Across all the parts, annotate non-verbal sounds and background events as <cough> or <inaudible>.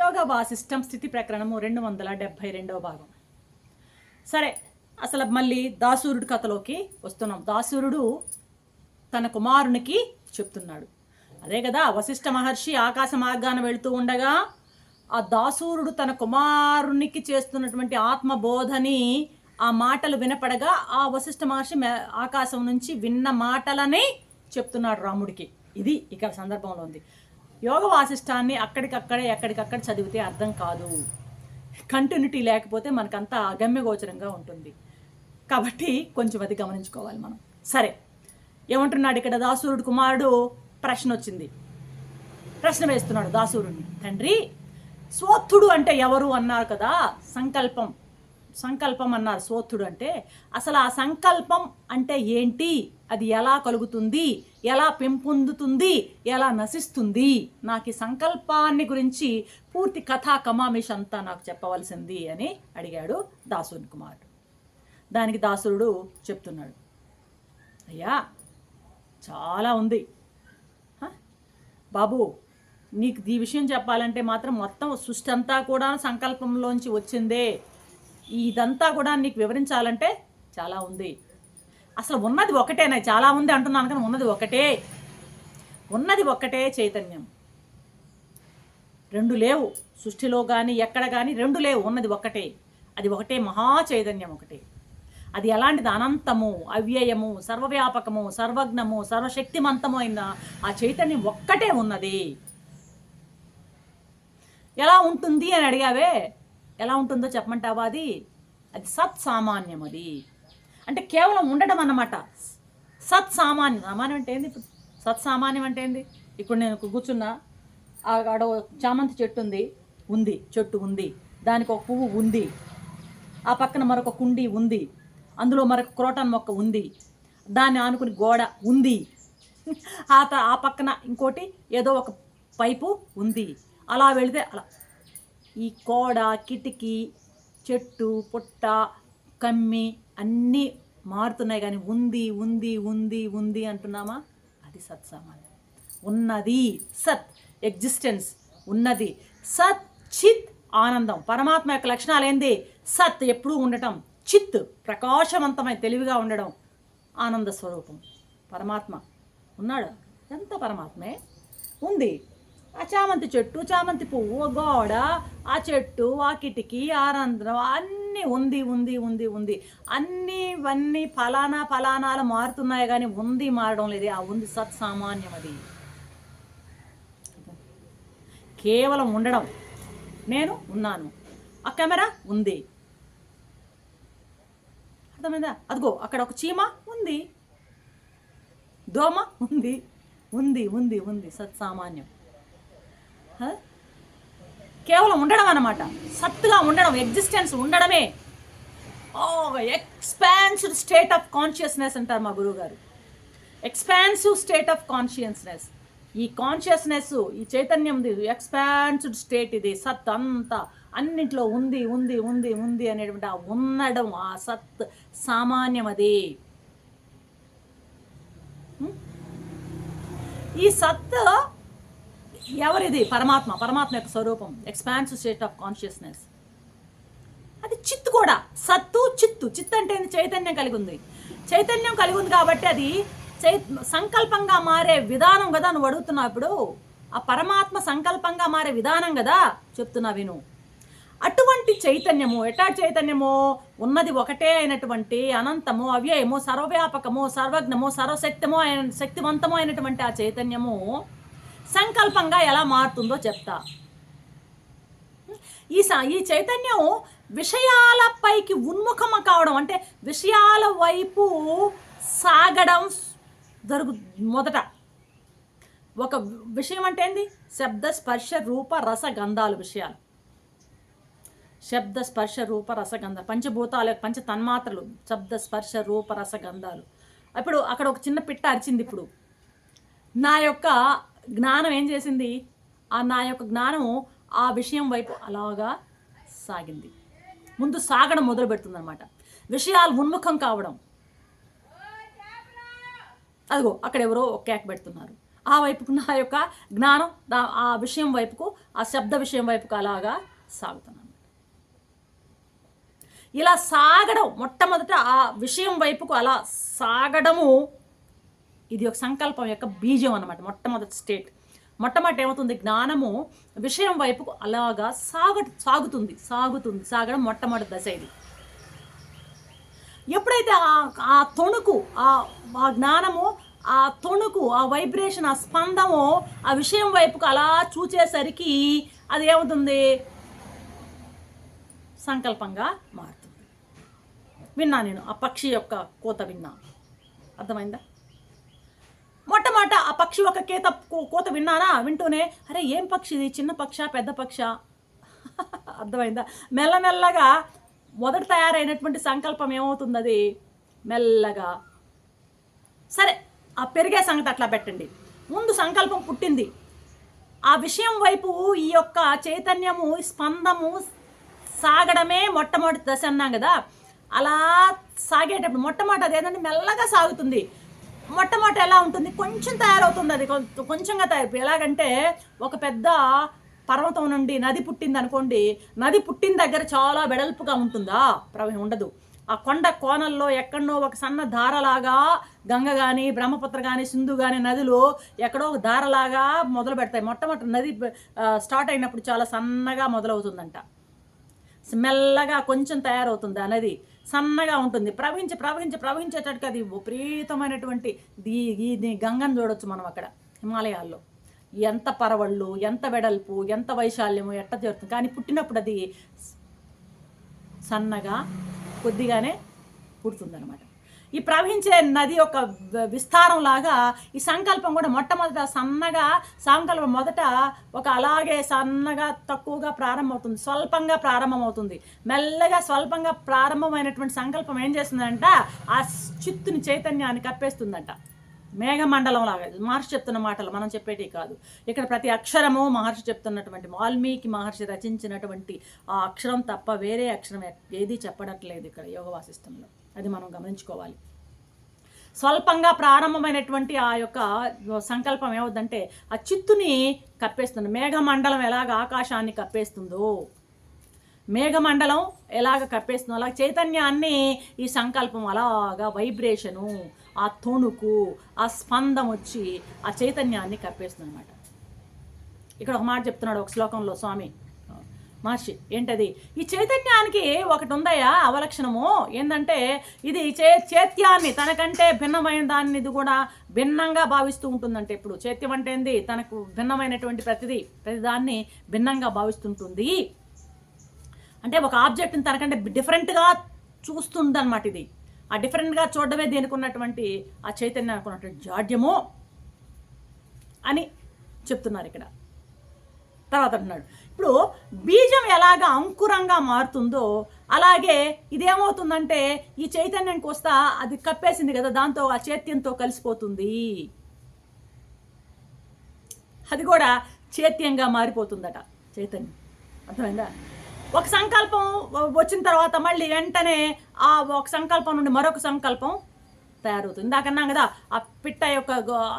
యోగా వాసిష్టం స్థితి ప్రకరణము రెండు వందల డెబ్భై రెండవ భాగం. సరే అసలు మళ్ళీ దాసూరుడు కథలోకి వస్తున్నాం. దాసూరుడు తన కుమారునికి చెప్తున్నాడు. అదే కదా వశిష్ఠ మహర్షి ఆకాశ మార్గాన వెళుతూ ఉండగా ఆ దాసూరుడు తన కుమారునికి చేస్తున్నటువంటి ఆత్మబోధని ఆ మాటలు వినపడగా ఆ వశిష్ఠ మహర్షి ఆకాశం నుంచి విన్న మాటలని చెప్తున్నాడు రాముడికి. ఇది ఇక్కడ సందర్భంలో ఉంది. యోగ వాసిష్టాన్ని అక్కడికక్కడే ఎక్కడికక్కడ చదివితే అర్థం కాదు. కంటిన్యూటీ లేకపోతే మనకంతా అగమ్యగోచరంగా ఉంటుంది. కాబట్టి కొంచెం అది గమనించుకోవాలి మనం. సరే ఏమంటున్నాడు ఇక్కడ దాసూరుడు కుమారుడు? ప్రశ్న వచ్చింది ప్రశ్న వేస్తున్నాడు దాసూరుడిని తండ్రి స్వోత్థుడు అంటే ఎవరు అన్నారు కదా? సంకల్పం. సంకల్పం అన్నారు స్వోత్థుడు అంటే అసలు ఆ సంకల్పం అంటే ఏంటి? అది ఎలా కలుగుతుంది? ఎలా పెంపొందుతుంది? ఎలా నశిస్తుంది? నాకు ఈ సంకల్పాన్ని గురించి పూర్తి కథా కమామిష్ అంతా నాకు చెప్పవలసింది అని అడిగాడు దాసుని కుమారుడు. దానికి దాసురుడు చెప్తున్నాడు అయ్యా చాలా ఉంది. బాబు నీకు ఈ విషయం చెప్పాలంటే మాత్రం మొత్తం సృష్టి అంతా కూడా సంకల్పంలోంచి వచ్చిందే. ఇదంతా కూడా నీకు వివరించాలంటే చాలా ఉంది. అసలు ఉన్నది ఒకటేనా చాలా ఉంది అంటున్నాను కానీ ఉన్నది ఒకటే. ఉన్నది ఒక్కటే చైతన్యం. రెండు లేవు. సృష్టిలో కానీ ఎక్కడ కానీ రెండు లేవు. ఉన్నది ఒక్కటే అది ఒకటే మహా చైతన్యం ఒకటే. అది ఎలాంటిది? అనంతము అవ్యయము సర్వవ్యాపకము సర్వజ్ఞము సర్వశక్తిమంతము అయిన ఆ చైతన్యం ఒక్కటే ఉన్నది. ఎలా ఉంటుంది అని అడిగావే? ఎలా ఉంటుందో చెప్పమంటావా అది? అది సత్ సామాన్యం అది. అంటే కేవలం ఉండడం అన్నమాట. సత్ సామాన్యం సామాన్యం అంటే ఏంది ఇప్పుడు? సత్ సామాన్యం అంటే ఏంది? ఇప్పుడు నేను కూర్చున్నా ఆడ చామంతి చెట్టు ఉంది. ఉంది. చెట్టు ఉంది. దానికి ఒక పువ్వు ఉంది. ఆ పక్కన మరొక కుండి ఉంది. అందులో మరొక క్రోటన్ మొక్క ఉంది. దాన్ని ఆనుకుని గోడ ఉంది. <laughs> ఆ త- ఆ పక్కన ఇంకోటి ఏదో ఒక పైపు ఉంది. అలా వెళితే అలా ఈ కోడ కిటికీ చెట్టు పుట్ట కమ్మి అన్నీ మారుతున్నాయి కానీ ఉంది ఉంది ఉంది ఉంది అంటున్నామా? అది సత్సామాన్యం ఉన్నది సత్ ఎగ్జిస్టెన్స్ ఉన్నది. సత్ చిత్ ఆనందం. పరమాత్మ యొక్క లక్షణాలు ఏంది? సత్ ఎప్పుడూ ఉండటం చిత్ ప్రకాశవంతమై తెలివిగా ఉండడం ఆనంద స్వరూపం. పరమాత్మ ఉన్నాడు? ఎంత పరమాత్మే? ఉంది. ఆ చామంతి చెట్టు చామంతి పువ్వు గోడ ఆ చెట్టు ఆ కిటికీ ఆ రంధ్రం అన్నీ ఉంది ఉంది ఉంది ఉంది. అన్నీ ఇవన్నీ ఫలానా ఫలానాలు మారుతున్నాయి కానీ ఉంది మారడం లేదు. ఆ ఉంది సత్ సామాన్యం అది. కేవలం ఉండడం. నేను ఉన్నాను. ఆ కెమెరా ఉంది. అర్థమైందా? అదిగో అక్కడ ఒక చీమ ఉంది. దోమ ఉంది. ఉంది ఉంది ఉంది సత్సామాన్యం. కేవలం ఉండడం అన్నమాట. సత్తుగా ఉండడం ఎగ్జిస్టెన్స్ ఉండడమే. ఓ ఎక్స్పాన్సివ్ స్టేట్ ఆఫ్ కాన్షియస్నెస్ అంటారు మా గురువు గారు ఎక్స్పాన్సివ్ స్టేట్ ఆఫ్ కాన్షియస్నెస్ ఈ కాన్షియస్నెస్ ఈ చైతన్యం ఎక్స్పాన్సివ్ స్టేట్ ఇది. సత్ అంతా అన్నింటిలో ఉంది ఉంది ఉంది ఉంది అనేటువంటి ఆ ఉండడం ఆ సత్ సామాన్యం అది. ఈ సత్ ఎవరిది? పరమాత్మ. పరమాత్మ యొక్క స్వరూపం. ఎక్స్పాన్సివ్ స్టేట్ ఆఫ్ కాన్షియస్నెస్ అది చిత్తు కూడా. సత్తు చిత్తు. చిత్తు అంటే ఏంది? చైతన్యం కలిగి ఉంది. చైతన్యం కలిగి ఉంది కాబట్టి అది చై సంకల్పంగా మారే విధానం కదా నువ్వు అడుగుతున్నావు ఇప్పుడు. ఆ పరమాత్మ సంకల్పంగా మారే విధానం కదా చెప్తున్నా విను. అటువంటి చైతన్యము ఎటా చైతన్యము? ఉన్నది ఒకటే అయినటువంటి అనంతము అవ్యయము సర్వవ్యాపకము సర్వజ్ఞము సర్వశక్తము అయిన శక్తివంతము అయినటువంటి ఆ చైతన్యము సంకల్పంగా ఎలా మారుతుందో చెప్తా. ఈ ఈ చైతన్యం విషయాలపైకి ఉన్ముఖం కావడం అంటే విషయాల వైపు సాగడం జరుగు మొదట. ఒక విషయం అంటే ఏంది? శబ్ద స్పర్శ రూప రస గంధాలు విషయాలు. శబ్ద స్పర్శ రూప రసగంధ పంచభూతాలు పంచ తన్మాత్రలు శబ్ద స్పర్శ రూప రసగంధాలు ఇప్పుడు అక్కడ ఒక చిన్న పిట్ట అరిచింది ఇప్పుడు. నా యొక్క జ్ఞానం ఏం చేసింది? ఆ నా యొక్క జ్ఞానము ఆ విషయం వైపు అలాగా సాగింది. ముందు సాగడం మొదలు పెడుతుందన్నమాట. విషయాలు ఉన్ముఖం కావడం. అదిగో అక్కడ ఎవరో ఒక కేక్ పెడుతున్నారు. ఆ వైపుకు నా యొక్క జ్ఞానం ఆ విషయం వైపుకు ఆ శబ్ద విషయం వైపుకు అలాగా సాగుతున్నాను ఇలా సాగడం మొట్టమొదట ఆ విషయం వైపుకు అలా సాగడము ఇది ఒక సంకల్పం యొక్క బీజం అన్నమాట మొట్టమొదటి స్టేట్. మొట్టమొదటి ఏమవుతుంది? జ్ఞానము విషయం వైపుకు అలాగా సాగ సాగుతుంది సాగుతుంది సాగడం మొట్టమొదటి దశ ఇది. ఎప్పుడైతే ఆ ఆ తొణుకు ఆ ఆ జ్ఞానము ఆ తొణుకు ఆ వైబ్రేషన్ ఆ స్పందము ఆ విషయం వైపుకు అలా చూచేసరికి అది ఏమవుతుంది? సంకల్పంగా మారుతుంది. విన్నా నేను ఆ పక్షి యొక్క కోత విన్నా. అర్థమైందా? మొట్టమొదట ఆ పక్షి ఒక కేత కోత విన్నానా? వింటూనే అరే ఏం పక్షి ఇది? చిన్న పక్ష పెద్ద పక్ష? <laughs> అర్థమైందా? మెల్లమెల్లగా మొదట తయారైనటువంటి సంకల్పం ఏమవుతుంది అది మెల్లగా. సరే ఆ పెరిగే సంగతి అట్లా పెట్టండి. ముందు సంకల్పం పుట్టింది. ఆ విషయం వైపు ఈ యొక్క చైతన్యము స్పందము సాగడమే మొట్టమొదటి దశ అన్నాం కదా? అలా సాగేటప్పుడు మొట్టమొదటి అదేంటంటే మెల్లగా సాగుతుంది. మొట్టమొదట ఎలా ఉంటుంది? కొంచెం తయారవుతుంది అది. కొంచెంగా తయారు. ఎలాగంటే ఒక పెద్ద పర్వతం నుండి నది పుట్టింది అనుకోండి నది పుట్టిన దగ్గర చాలా వెడల్పుగా ఉంటుందా? ప్రవహం ఉండదు. ఆ కొండ కోణల్లో ఎక్కడో ఒక సన్న ధారలాగా గంగ కానీ బ్రహ్మపుత్ర కానీ సింధు కానీ నదులు ఎక్కడో ఒక ధారలాగా మొదలు పెడతాయి. మొట్టమొదటి నది స్టార్ట్ అయినప్పుడు చాలా సన్నగా మొదలవుతుందంట. మెల్లగా కొంచెం తయారవుతుంది ఆ నది. సన్నగా ఉంటుంది. ప్రవహించి ప్రవహించి ప్రవహించేటట్టుగా అది విపరీతమైనటువంటి దీ ఈ గంగను చూడొచ్చు మనం అక్కడ హిమాలయాల్లో. ఎంత పరవళ్ళు ఎంత వెడల్పు ఎంత వైశాల్యము ఎట్ట చేరుతుంది కానీ పుట్టినప్పుడు అది సన్నగా కొద్దిగానే పుడుతుందన్నమాట. ఈ ప్రవహించే నది యొక్క విస్తారం లాగా ఈ సంకల్పం కూడా మొట్టమొదట సన్నగా సంకల్పం మొదట ఒక అలాగే సన్నగా తక్కువగా ప్రారంభమవుతుంది. స్వల్పంగా ప్రారంభమవుతుంది. మెల్లగా స్వల్పంగా ప్రారంభమైనటువంటి సంకల్పం ఏం చేస్తుందంట? ఆ చిత్తుని చైతన్యాన్ని కప్పేస్తుందంట. మేఘమండలం లాగా మహర్షి చెప్తున్న మాటలు మనం చెప్పేటి కాదు. ఇక్కడ ప్రతి అక్షరము మహర్షి చెప్తున్నటువంటి వాల్మీకి మహర్షి రచించినటువంటి ఆ అక్షరం తప్ప వేరే అక్షరం ఏది చెప్పడట్లేదు ఇక్కడ యోగ వాసిష్టంలో. అది మనం గమనించుకోవాలి. స్వల్పంగా ప్రారంభమైనటువంటి ఆ యొక్క సంకల్పం ఏమవుద్దంటే ఆ చిత్తుని కప్పేస్తుంది. మేఘమండలం ఎలాగ ఆకాశాన్ని కప్పేస్తుందో. మేఘమండలం ఎలాగ కప్పేస్తుందో అలా చైతన్యాన్ని ఈ సంకల్పం అలాగా వైబ్రేషను ఆ తొణుకు ఆ స్పందం వచ్చి ఆ చైతన్యాన్ని కప్పేస్తుంది అనమాట ఇక్కడ ఒక మాట చెప్తున్నాడు ఒక శ్లోకంలో స్వామి. మహర్షి ఏంటది? ఈ చైతన్యానికి ఒకటి ఉందయ్యా అవలక్షణము. ఏంటంటే ఇది చే చైత్యాన్ని తనకంటే భిన్నమైన దాన్ని ఇది కూడా భిన్నంగా భావిస్తూ ఉంటుందంటే ఇప్పుడు. చైత్యం అంటే ఏంది? తనకు భిన్నమైనటువంటి ప్రతిదీ ప్రతిదాన్ని భిన్నంగా భావిస్తుంటుంది. అంటే ఒక ఆబ్జెక్ట్ని తనకంటే డిఫరెంట్గా చూస్తుందన్నమాట ఇది. ఆ డిఫరెంట్గా చూడడమే దీనికి ఉన్నటువంటి ఆ చైతన్యానికి ఉన్నటువంటి జాడ్యము అని చెప్తున్నారు ఇక్కడ. తర్వాత అంటున్నాడు ఇప్పుడు బీజం ఎలాగ అంకురంగా మారుతుందో అలాగే ఇదేమవుతుందంటే ఈ చైతన్యానికి వస్తా అది కప్పేసింది కదా దాంతో ఆ చైత్యంతో కలిసిపోతుంది. అది కూడా చైత్యంగా మారిపోతుందట చైతన్యం. అర్థమైందా? ఒక సంకల్పం వచ్చిన తర్వాత మళ్ళీ వెంటనే ఆ ఒక సంకల్పం నుండి మరొక సంకల్పం తయారవుతుంది. ఇందాక అన్నాం కదా ఆ పిట్ట యొక్క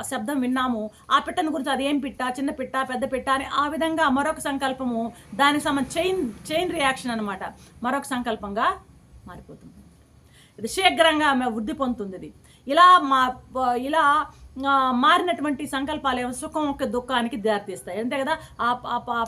శబ్దం విన్నాము. ఆ పిట్టను గురించి అది ఏం పిట్ట? చిన్న పిట్ట పెద్ద పిట్ట అని ఆ విధంగా మరొక సంకల్పము దానికి సంబంధ చైన్ చైన్ రియాక్షన్ అనమాట మరొక సంకల్పంగా మారిపోతుంది. ఇది శీఘ్రంగా వృద్ధి పొందుతుంది. ఇది ఇలా మా ఇలా మారినటువంటి సంకల్పాలు ఏమో సుఖం ఒక దుఃఖానికి దారితీస్తాయి. అంతే కదా? ఆ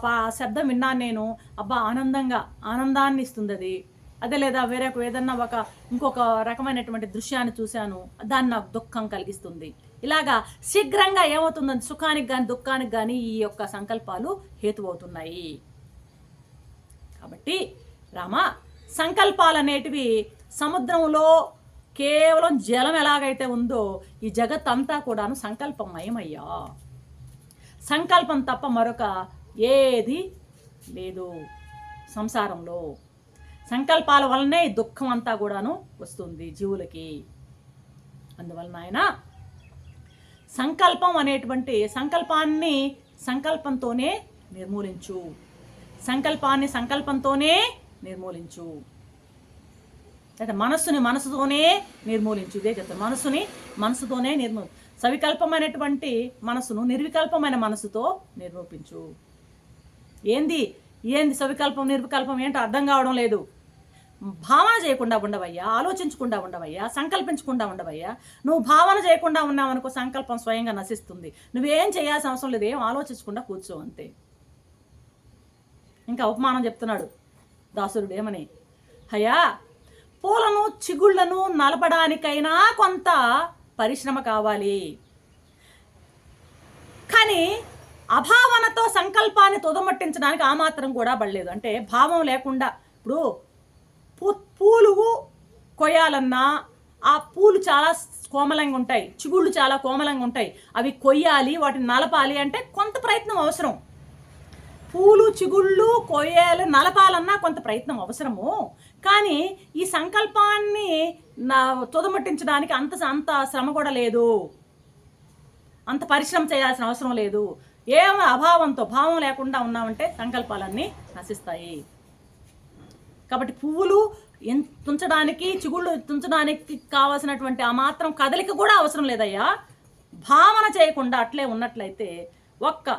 ఆ శబ్దం విన్నాను నేను. అబ్బా ఆనందంగా ఆనందాన్ని ఇస్తుంది అది అదే లేదా వేరే ఏదన్నా ఒక ఇంకొక రకమైనటువంటి దృశ్యాన్ని చూశాను దాన్ని నాకు దుఃఖం కలిగిస్తుంది. ఇలాగా శీఘ్రంగా ఏమవుతుందని సుఖానికి కానీ దుఃఖానికి కానీ ఈ యొక్క సంకల్పాలు హేతువవుతున్నాయి. కాబట్టి రామ సంకల్పాలు అనేటివి సముద్రంలో కేవలం జలం ఎలాగైతే ఉందో ఈ జగత్ అంతా కూడాను సంకల్పమయమయ్యా. సంకల్పం తప్ప మరొక ఏది లేదు సంసారంలో. సంకల్పాల వల్లనే ఈ దుఃఖం అంతా కూడాను వస్తుంది జీవులకి. అందువలన ఆయన సంకల్పం అనేటువంటి సంకల్పాన్ని సంకల్పంతోనే నిర్మూలించు. సంకల్పాన్ని సంకల్పంతోనే నిర్మూలించు. అంటే మనస్సుని మనసుతోనే నిర్మూలించు. ఇదే చెప్తారు మనస్సుని మనసుతోనే నిర్మూ సవికల్పమైనటువంటి మనసును నిర్వికల్పమైన మనసుతో నిర్మూపించు ఏంది? ఏంది సవికల్పం నిర్వికల్పం ఏంటో అర్థం కావడం లేదు. భావన చేయకుండా ఉండవయ్యా ఆలోచించకుండా ఉండవయ్యా సంకల్పించకుండా ఉండవయ్యా. నువ్వు భావన చేయకుండా ఉన్నావనుకో సంకల్పం స్వయంగా నశిస్తుంది. నువ్వేం చేయాల్సిన అవసరం లేదు ఏం ఆలోచించకుండా కూర్చో అంతే. ఇంకా ఉపమానం చెప్తున్నాడు దాసురుడు ఏమని? అయ్యా పూలను చిగుళ్ళను నలపడానికైనా కొంత పరిశ్రమ కావాలి. కానీ అభావనతో సంకల్పాన్ని తుదమట్టించడానికి ఆ మాత్రం కూడా పడలేదు. అంటే భావం లేకుండా ఇప్పుడు పూ పూలు కొయ్యాలన్నా ఆ పూలు చాలా కోమలంగా ఉంటాయి. చిగుళ్ళు చాలా కోమలంగా ఉంటాయి. అవి కొయ్యాలి వాటిని నలపాలి అంటే కొంత ప్రయత్నం అవసరం. పూలు చిగుళ్ళు కొయ్యాలి నలపాలన్నా కొంత ప్రయత్నం అవసరము. కానీ ఈ సంకల్పాన్ని నా తుదమట్టించడానికి అంత అంత శ్రమ కూడా లేదు. అంత పరిశ్రమ చేయాల్సిన అవసరం లేదు. ఏం అభావంతో భావం లేకుండా ఉన్నామంటే సంకల్పాలన్నీ నశిస్తాయి. కాబట్టి పువ్వులు తుంచడానికి చిగుళ్ళు తుంచడానికి కావాల్సినటువంటి ఆ మాత్రం కదలిక కూడా అవసరం లేదయ్యా. భావన చేయకుండా అట్లే ఉన్నట్లయితే ఒక్క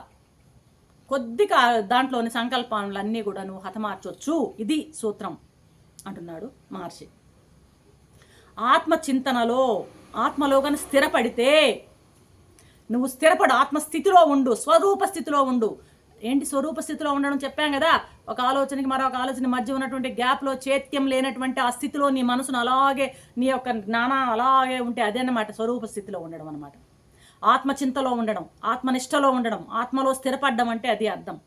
కొద్ది దాంట్లోని సంకల్పాలన్నీ కూడా నువ్వు హతమార్చొచ్చు. ఇది సూత్రం అంటున్నాడు మహర్షి. ఆత్మచింతనలో ఆత్మలో కానీ స్థిరపడితే నువ్వు స్థిరపడు ఆత్మస్థితిలో ఉండు స్వరూప స్థితిలో ఉండు. ఏంటి స్వరూప స్థితిలో ఉండడం చెప్పాం కదా? ఒక ఆలోచనకి మరొక ఆలోచన మధ్య ఉన్నటువంటి గ్యాప్లో చేత్యం లేనటువంటి ఆ స్థితిలో నీ మనసును అలాగే నీ యొక్క జ్ఞానం అలాగే ఉంటే అదేనమాట స్వరూప స్థితిలో ఉండడం అనమాట ఆత్మచింతలో ఉండడం ఆత్మనిష్టలో ఉండడం ఆత్మలో స్థిరపడ్డం అంటే అది అర్థం.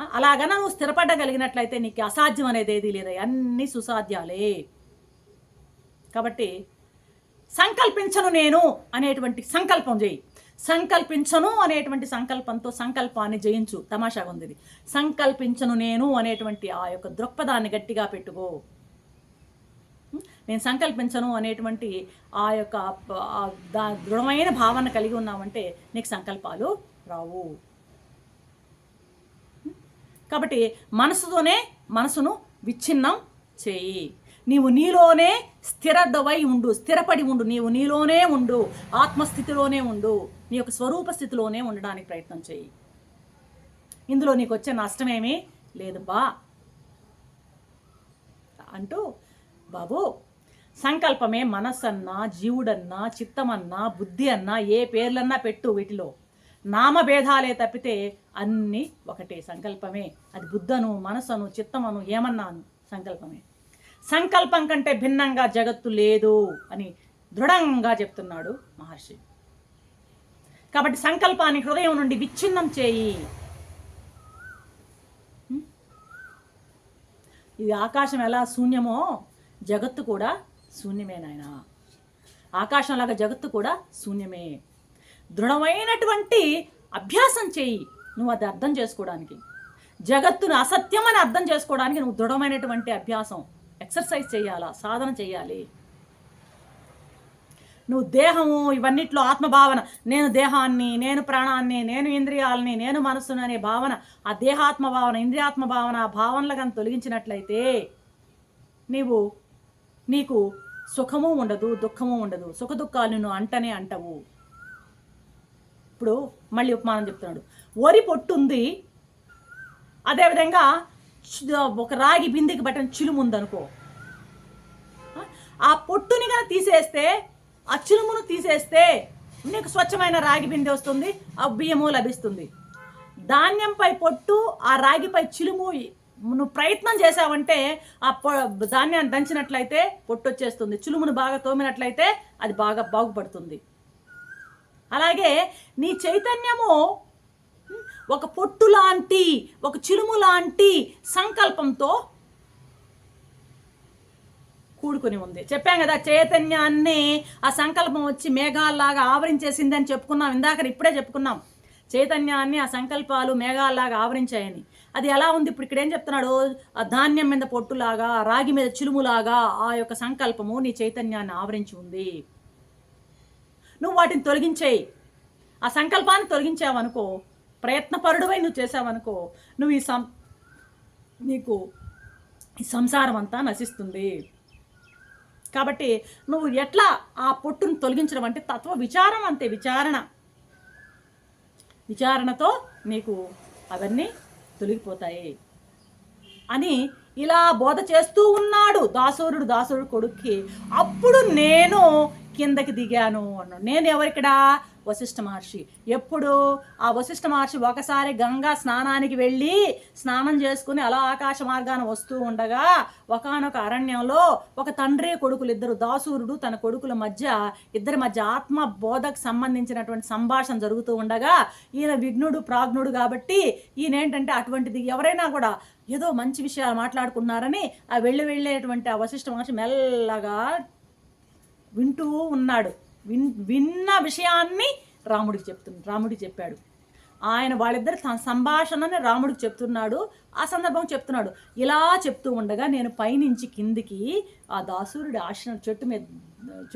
ఆ, అలాగన నువ్వు స్థిరపడగలిగినట్లయితే నీకు అసాధ్యం అనేది ఏదీ లేదు. అన్నీ సుసాధ్యాలే. కాబట్టి సంకల్పించను నేను అనేటువంటి సంకల్పం చేయి. సంకల్పించను అనేటువంటి సంకల్పంతో సంకల్పాన్ని జయించు. తమాషాగా ఉంది ఇది సంకల్పించను నేను అనేటువంటి ఆ యొక్క దృక్పథాన్ని గట్టిగా పెట్టుకో. నేను సంకల్పించను అనేటువంటి ఆ యొక్క దా దృఢమైన భావన కలిగి ఉన్నామంటే నీకు సంకల్పాలు రావు. కాబట్టి మనసుతోనే మనసును విచ్ఛిన్నం చేయి. నీవు నీలోనే స్థిరదవై ఉండు స్థిరపడి ఉండు. నీవు నీలోనే ఉండు ఆత్మస్థితిలోనే ఉండు. నీ యొక్క స్వరూప స్థితిలోనే ఉండడానికి ప్రయత్నం చేయి. ఇందులో నీకు వచ్చే నష్టమేమీ లేదు బా అంటూ బాబు సంకల్పమే మనస్సన్నా జీవుడన్నా చిత్తమన్నా బుద్ధి అన్నా ఏ పేర్లన్నా పెట్టు వీటిలో. నామభేదాలే తప్పితే అన్నీ ఒకటే సంకల్పమే. అది బుద్ధను మనస్సును చిత్తమను ఏమన్నాను? సంకల్పమే. సంకల్పం కంటే భిన్నంగా జగత్తు లేదు అని దృఢంగా చెప్తున్నాడు మహర్షి. కాబట్టి సంకల్పాన్ని హృదయం నుండి విచ్ఛిన్నం చేయి. ఇది ఆకాశం ఎలా శూన్యమో జగత్తు కూడా శూన్యమే నాయన. ఆకాశంలాగా జగత్తు కూడా శూన్యమే. దృఢమైనటువంటి అభ్యాసం చేయి నువ్వు అది అర్థం చేసుకోవడానికి. జగత్తును అసత్యం అని అర్థం చేసుకోవడానికి నువ్వు దృఢమైనటువంటి అభ్యాసం. ఎక్సర్సైజ్ చేయాలా? సాధన చేయాలి. నువ్వు దేహము ఇవన్నిట్లో ఆత్మభావన నేను దేహాన్ని నేను ప్రాణాన్ని నేను ఇంద్రియాలని నేను మనస్సును అనే భావన ఆ దేహాత్మ భావన ఇంద్రియాత్మ భావన భావనలు కానీ తొలగించినట్లయితే నీవు నీకు సుఖము ఉండదు దుఃఖము ఉండదు. సుఖ దుఃఖాలు నువ్వు అంటనే అంటవు. ఇప్పుడు మళ్ళీ ఉపమానం చెప్తున్నాడు. వరి పొట్టు ఉంది అదేవిధంగా ఒక రాగి బిందెకి పట్టిన చిలుము ఉందనుకో. ఆ? పొట్టుని కనుక తీసేస్తే ఆ చిలుమును తీసేస్తే నీకు స్వచ్ఛమైన రాగి బిందె వస్తుంది ఆ బియ్యము లభిస్తుంది. ధాన్యంపై పొట్టు ఆ రాగిపై చిలుము నువ్వు ప్రయత్నం చేసావంటే ఆ పొ ధాన్యాన్ని దంచినట్లయితే పొట్టు వచ్చేస్తుంది. చిలుమును బాగా తోమినట్లయితే అది బాగా బాగుపడుతుంది. అలాగే నీ చైతన్యము ఒక పొట్టు లాంటి ఒక చిలుము లాంటి సంకల్పంతో కూడుకుని ఉంది. చెప్పాం కదా చైతన్యాన్ని ఆ సంకల్పం వచ్చి మేఘాల్లాగా ఆవరించేసింది అని చెప్పుకున్నాం. ఇందాక ఇప్పుడే చెప్పుకున్నాం. చైతన్యాన్ని ఆ సంకల్పాలు మేఘాల్లాగా ఆవరించాయని. అది ఎలా ఉంది? ఇప్పుడు ఇక్కడ ఏం చెప్తున్నాడు? ఆ ధాన్యం మీద పొట్టులాగా రాగి మీద చిలుములాగా ఆ యొక్క సంకల్పము నీ చైతన్యాన్ని ఆవరించి ఉంది. నువ్వు వాటిని తొలగించేయి. ఆ సంకల్పాన్ని తొలగించావనుకో ప్రయత్నపరుడువై నువ్వు చేసావనుకో నువ్వు ఈ సం నీకు ఈ సంసారం అంతా నశిస్తుంది. కాబట్టి నువ్వు ఎట్లా ఆ పొట్టును తొలగించడం అంటే తత్వ విచారం అంతే విచారణ. విచారణతో నీకు అవన్నీ తొలగిపోతాయి. అని ఇలా బోధ చేస్తూ ఉన్నాడు దాసోరుడు దాసోరుడు కొడుక్కి. అప్పుడు నేను కిందకి దిగాను అన్నాడు. నేను ఎవరికడా? వశిష్ఠ మహర్షి. ఎప్పుడు ఆ వశిష్ఠ మహర్షి ఒకసారి గంగా స్నానానికి వెళ్ళి స్నానం చేసుకుని అలా ఆకాశ మార్గాన వస్తూ ఉండగా ఒకానొక అరణ్యంలో ఒక తండ్రి కొడుకులు ఇద్దరు దాసూరుడు తన కొడుకుల మధ్య ఇద్దరి మధ్య ఆత్మ బోధకు సంబంధించినటువంటి సంభాషణ జరుగుతూ ఉండగా ఈయన విఘ్నుడు ప్రాజ్ఞుడు కాబట్టి ఈయన ఏంటంటే అటువంటిది ఎవరైనా కూడా ఏదో మంచి విషయాలు మాట్లాడుకున్నారని ఆ వెళ్ళి వెళ్ళేటువంటి ఆ వశిష్ఠ మహర్షి మెల్లగా వింటూ ఉన్నాడు. విన్ విన్న విషయాన్ని రాముడికి చెప్తుంది రాముడికి చెప్పాడు. ఆయన వాళ్ళిద్దరు తన సంభాషణని రాముడికి చెప్తున్నాడు. ఆ సందర్భం చెప్తున్నాడు. ఇలా చెప్తూ ఉండగా నేను పైనుంచి కిందికి ఆ దాసూరుడి ఆశ్రమం చెట్టు మీద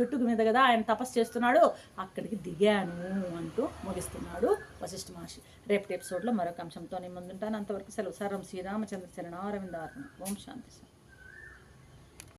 చెట్టుకు మీద కదా ఆయన తపస్సు చేస్తున్నాడు అక్కడికి దిగాను అంటూ ముగిస్తున్నాడు వశిష్ఠ మహర్షి. రేపటి ఎపిసోడ్లో మరొక అంశంతో నేను ముందుంటాను. అంతవరకు సెలవు. సరం శ్రీరామచంద్ర చరణారవిందార్పణ. ఓం శాంతి